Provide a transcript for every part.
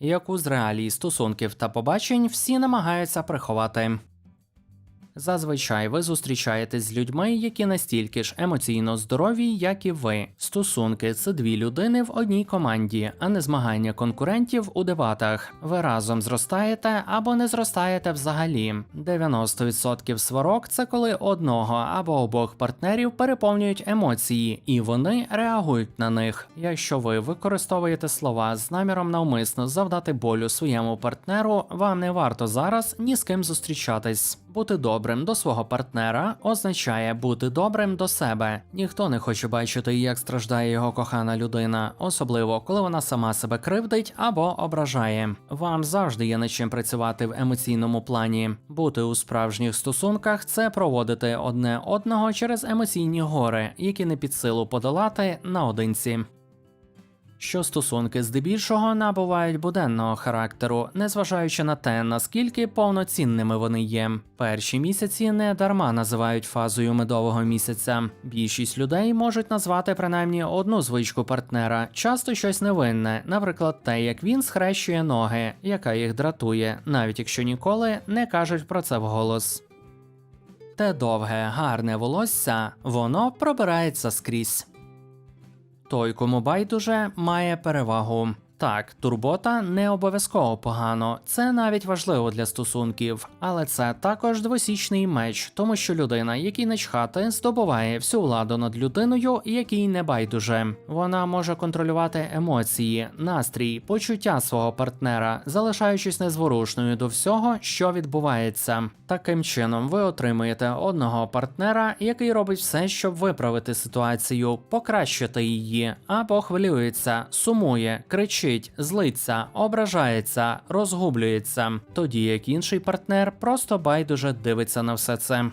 яку з реалій стосунків та побачень всі намагаються приховати. Зазвичай ви зустрічаєтесь з людьми, які настільки ж емоційно здорові, як і ви. Стосунки це дві людини в одній команді, а не змагання конкурентів у дебатах. Ви разом зростаєте або не зростаєте взагалі. 90% сварок це коли одного або обох партнерів переповнюють емоції, і вони реагують на них. Якщо ви використовуєте слова з наміром навмисно завдати болю своєму партнеру, вам не варто зараз ні з ким зустрічатись. Бути добрим до свого партнера означає бути добрим до себе. Ніхто не хоче бачити, як страждає його кохана людина, особливо коли вона сама себе кривдить або ображає. Вам завжди є над чим працювати в емоційному плані. Бути у справжніх стосунках це проводити одне одного через емоційні гори, які не під силу подолати наодинці що стосунки здебільшого набувають буденного характеру, незважаючи на те, наскільки повноцінними вони є. Перші місяці не дарма називають фазою медового місяця. Більшість людей можуть назвати принаймні одну звичку партнера, часто щось невинне, наприклад, те, як він схрещує ноги, яка їх дратує, навіть якщо ніколи не кажуть про це вголос. Те довге, гарне волосся, воно пробирається скрізь. Той, кому байдуже, має перевагу. Так, турбота не обов'язково погано, це навіть важливо для стосунків, але це також двосічний меч, тому що людина, якій начхати, здобуває всю владу над людиною, якій не байдуже. Вона може контролювати емоції, настрій, почуття свого партнера, залишаючись незворушною до всього, що відбувається. Таким чином, ви отримуєте одного партнера, який робить все, щоб виправити ситуацію, покращити її, або хвилюється, сумує, кричить, злиться, ображається, розгублюється, тоді як інший партнер просто байдуже дивиться на все це.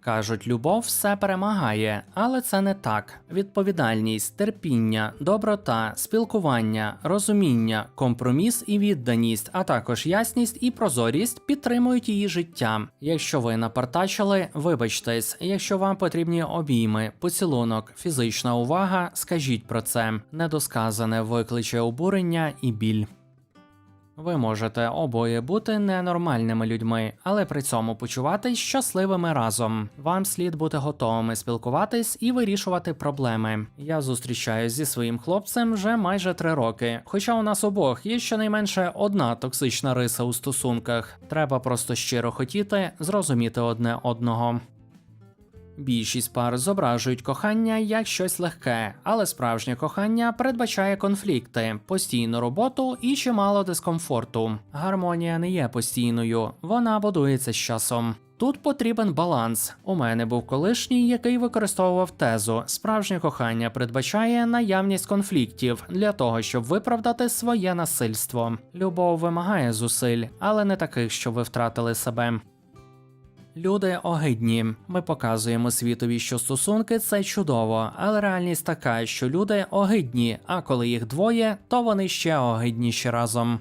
Кажуть, любов все перемагає, але це не так. Відповідальність, терпіння, доброта, спілкування, розуміння, компроміс і відданість, а також ясність і прозорість підтримують її життя. Якщо ви напартачили, вибачтесь. Якщо вам потрібні обійми, поцілунок, фізична увага, скажіть про це. Недосказане викличе обурення і біль. Ви можете обоє бути ненормальними людьми, але при цьому почуватись щасливими разом. Вам слід бути готовими спілкуватись і вирішувати проблеми. Я зустрічаюсь зі своїм хлопцем вже майже три роки. Хоча у нас обох є щонайменше одна токсична риса у стосунках. Треба просто щиро хотіти зрозуміти одне одного. Більшість пар зображують кохання як щось легке, але справжнє кохання передбачає конфлікти, постійну роботу і чимало дискомфорту. Гармонія не є постійною, вона будується з часом. Тут потрібен баланс. У мене був колишній, який використовував тезу. Справжнє кохання передбачає наявність конфліктів для того, щоб виправдати своє насильство. Любов вимагає зусиль, але не таких, що ви втратили себе. Люди огидні. Ми показуємо світові, що стосунки це чудово, але реальність така, що люди огидні, а коли їх двоє, то вони ще огидніші разом.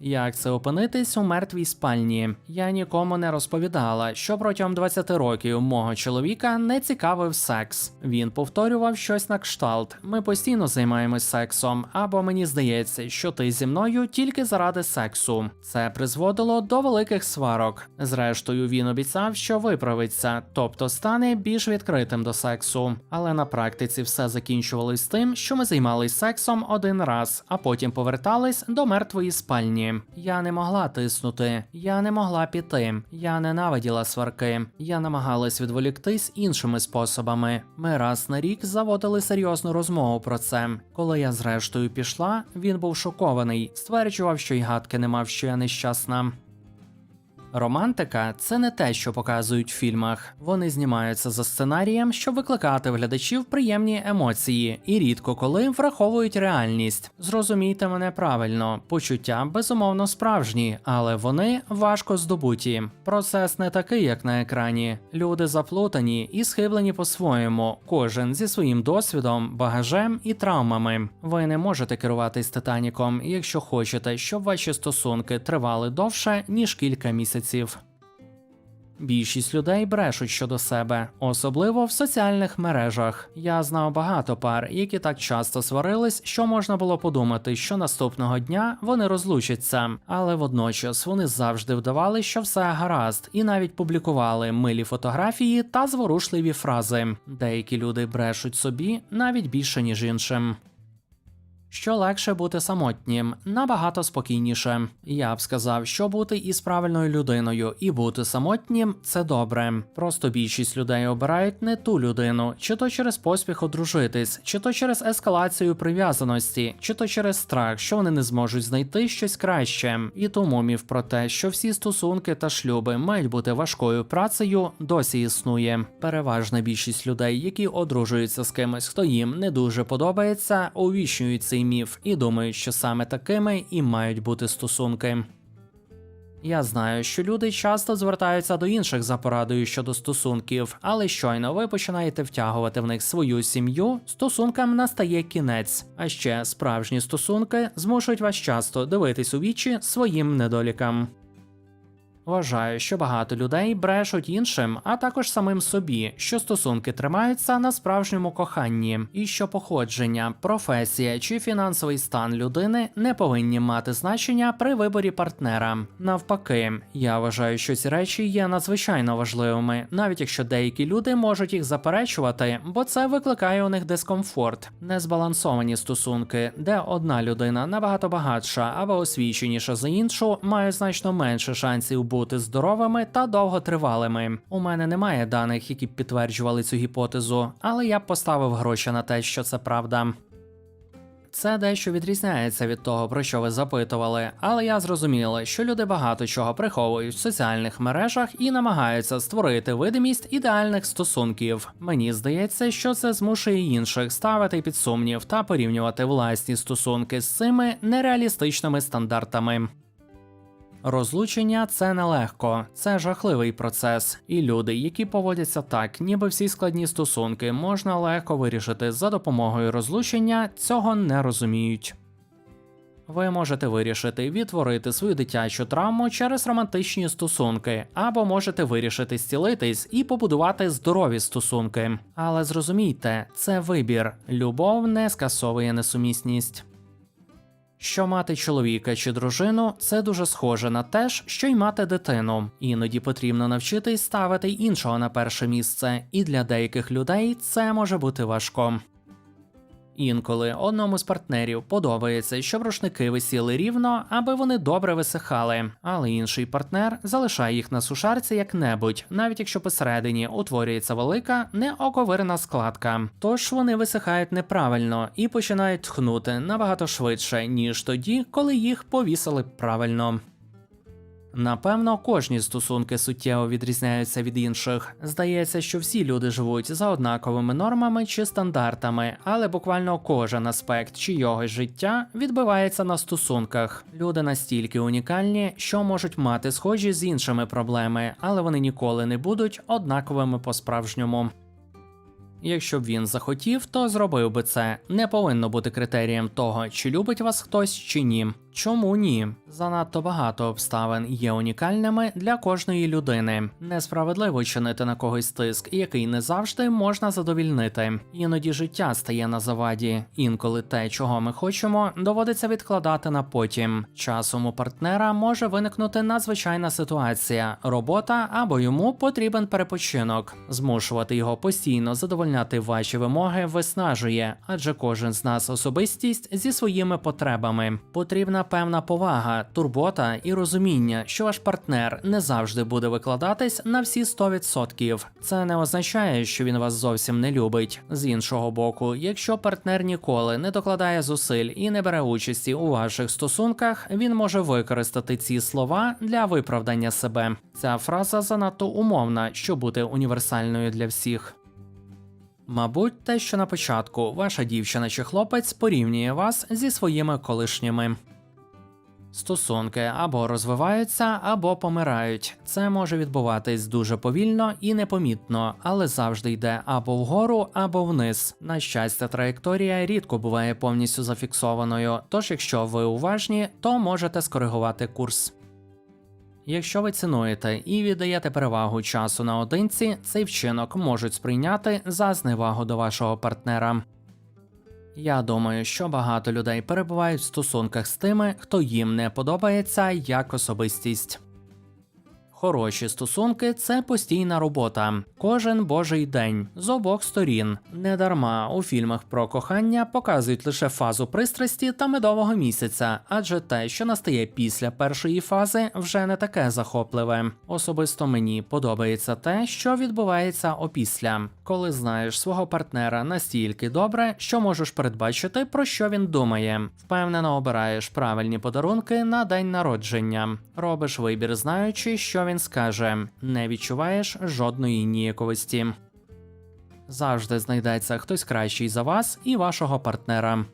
Як це опинитись у мертвій спальні? Я нікому не розповідала, що протягом 20 років мого чоловіка не цікавив секс. Він повторював щось на кшталт. Ми постійно займаємось сексом, або мені здається, що ти зі мною тільки заради сексу. Це призводило до великих сварок. Зрештою, він обіцяв, що виправиться, тобто стане більш відкритим до сексу. Але на практиці все закінчувалось тим, що ми займались сексом один раз, а потім повертались до мертвої спальні. Я не могла тиснути, я не могла піти, я ненавиділа сварки, я намагалась відволіктись іншими способами. Ми раз на рік заводили серйозну розмову про це. Коли я зрештою пішла, він був шокований, стверджував, що й гадки не мав, що я нещасна. Романтика це не те, що показують в фільмах. Вони знімаються за сценарієм, щоб викликати в глядачів приємні емоції, і рідко коли враховують реальність. Зрозумійте мене правильно, почуття безумовно справжні, але вони важко здобуті. Процес не такий, як на екрані. Люди заплутані і схиблені по-своєму, кожен зі своїм досвідом, багажем і травмами. Ви не можете керуватись Титаніком, якщо хочете, щоб ваші стосунки тривали довше ніж кілька місяців. Більшість людей брешуть щодо себе, особливо в соціальних мережах. Я знав багато пар, які так часто сварились, що можна було подумати, що наступного дня вони розлучаться, але водночас вони завжди вдавали, що все гаразд, і навіть публікували милі фотографії та зворушливі фрази. Деякі люди брешуть собі навіть більше ніж іншим. Що легше бути самотнім, набагато спокійніше. Я б сказав, що бути із правильною людиною і бути самотнім це добре. Просто більшість людей обирають не ту людину, чи то через поспіх одружитись, чи то через ескалацію прив'язаності, чи то через страх, що вони не зможуть знайти щось краще. І тому міф про те, що всі стосунки та шлюби мають бути важкою працею, досі існує. Переважна більшість людей, які одружуються з кимось, хто їм не дуже подобається, увіщують цей міф і думають, що саме такими і мають бути стосунки. Я знаю, що люди часто звертаються до інших за порадою щодо стосунків, але щойно ви починаєте втягувати в них свою сім'ю, стосункам настає кінець. А ще справжні стосунки змушують вас часто дивитись у вічі своїм недолікам. Вважаю, що багато людей брешуть іншим, а також самим собі, що стосунки тримаються на справжньому коханні, і що походження, професія чи фінансовий стан людини не повинні мати значення при виборі партнера. Навпаки, я вважаю, що ці речі є надзвичайно важливими, навіть якщо деякі люди можуть їх заперечувати, бо це викликає у них дискомфорт. Незбалансовані стосунки, де одна людина набагато багатша або освіченіша за іншу, мають значно менше шансів бути здоровими та довготривалими. У мене немає даних, які б підтверджували цю гіпотезу, але я б поставив гроші на те, що це правда. Це дещо відрізняється від того, про що ви запитували, але я зрозуміла, що люди багато чого приховують в соціальних мережах і намагаються створити видимість ідеальних стосунків. Мені здається, що це змушує інших ставити під сумнів та порівнювати власні стосунки з цими нереалістичними стандартами. Розлучення це нелегко, це жахливий процес, і люди, які поводяться так, ніби всі складні стосунки можна легко вирішити за допомогою розлучення, цього не розуміють. Ви можете вирішити відтворити свою дитячу травму через романтичні стосунки, або можете вирішити зцілитись і побудувати здорові стосунки. Але зрозумійте, це вибір. Любов не скасовує несумісність. Що мати чоловіка чи дружину це дуже схоже на те ж, що й мати дитину. Іноді потрібно навчитись ставити іншого на перше місце, і для деяких людей це може бути важко. Інколи одному з партнерів подобається, щоб рушники висіли рівно, аби вони добре висихали, але інший партнер залишає їх на сушарці як-небудь, навіть якщо посередині утворюється велика неоковирна складка. Тож вони висихають неправильно і починають тхнути набагато швидше, ніж тоді, коли їх повісили правильно. Напевно, кожні стосунки суттєво відрізняються від інших. Здається, що всі люди живуть за однаковими нормами чи стандартами, але буквально кожен аспект чийогось життя відбивається на стосунках. Люди настільки унікальні, що можуть мати схожі з іншими проблеми, але вони ніколи не будуть однаковими по-справжньому. Якщо б він захотів, то зробив би це. Не повинно бути критерієм того, чи любить вас хтось чи ні. Чому ні? Занадто багато обставин є унікальними для кожної людини. Несправедливо чинити на когось тиск, який не завжди можна задовільнити. Іноді життя стає на заваді. Інколи те, чого ми хочемо, доводиться відкладати на потім. Часом у партнера може виникнути надзвичайна ситуація, робота або йому потрібен перепочинок. Змушувати його постійно задовольняти ваші вимоги виснажує, адже кожен з нас особистість зі своїми потребами. Потрібна певна повага, турбота і розуміння, що ваш партнер не завжди буде викладатись на всі 100%. Це не означає, що він вас зовсім не любить. З іншого боку, якщо партнер ніколи не докладає зусиль і не бере участі у ваших стосунках, він може використати ці слова для виправдання себе. Ця фраза занадто умовна, щоб бути універсальною для всіх. Мабуть, те, що на початку ваша дівчина чи хлопець порівнює вас зі своїми колишніми. Стосунки або розвиваються, або помирають. Це може відбуватись дуже повільно і непомітно, але завжди йде або вгору, або вниз. На щастя, траєкторія рідко буває повністю зафіксованою. Тож, якщо ви уважні, то можете скоригувати курс. Якщо ви цінуєте і віддаєте перевагу часу наодинці, цей вчинок можуть сприйняти за зневагу до вашого партнера. Я думаю, що багато людей перебувають в стосунках з тими, хто їм не подобається як особистість. Хороші стосунки це постійна робота, кожен божий день з обох сторін. Недарма у фільмах про кохання показують лише фазу пристрасті та медового місяця, адже те, що настає після першої фази, вже не таке захопливе. Особисто мені подобається те, що відбувається опісля, коли знаєш свого партнера настільки добре, що можеш передбачити, про що він думає. Впевнено обираєш правильні подарунки на день народження, робиш вибір, знаючи, що він скаже, не відчуваєш жодної ніяковості. Завжди знайдеться хтось кращий за вас і вашого партнера.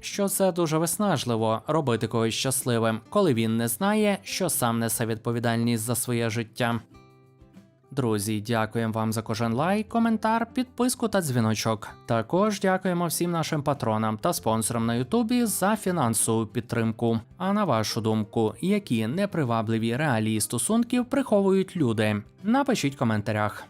Що це дуже виснажливо робити когось щасливим, коли він не знає, що сам несе відповідальність за своє життя. Друзі, дякуємо вам за кожен лайк, коментар, підписку та дзвіночок. Також дякуємо всім нашим патронам та спонсорам на Ютубі за фінансову підтримку. А на вашу думку, які непривабливі реалії стосунків приховують люди? Напишіть в коментарях.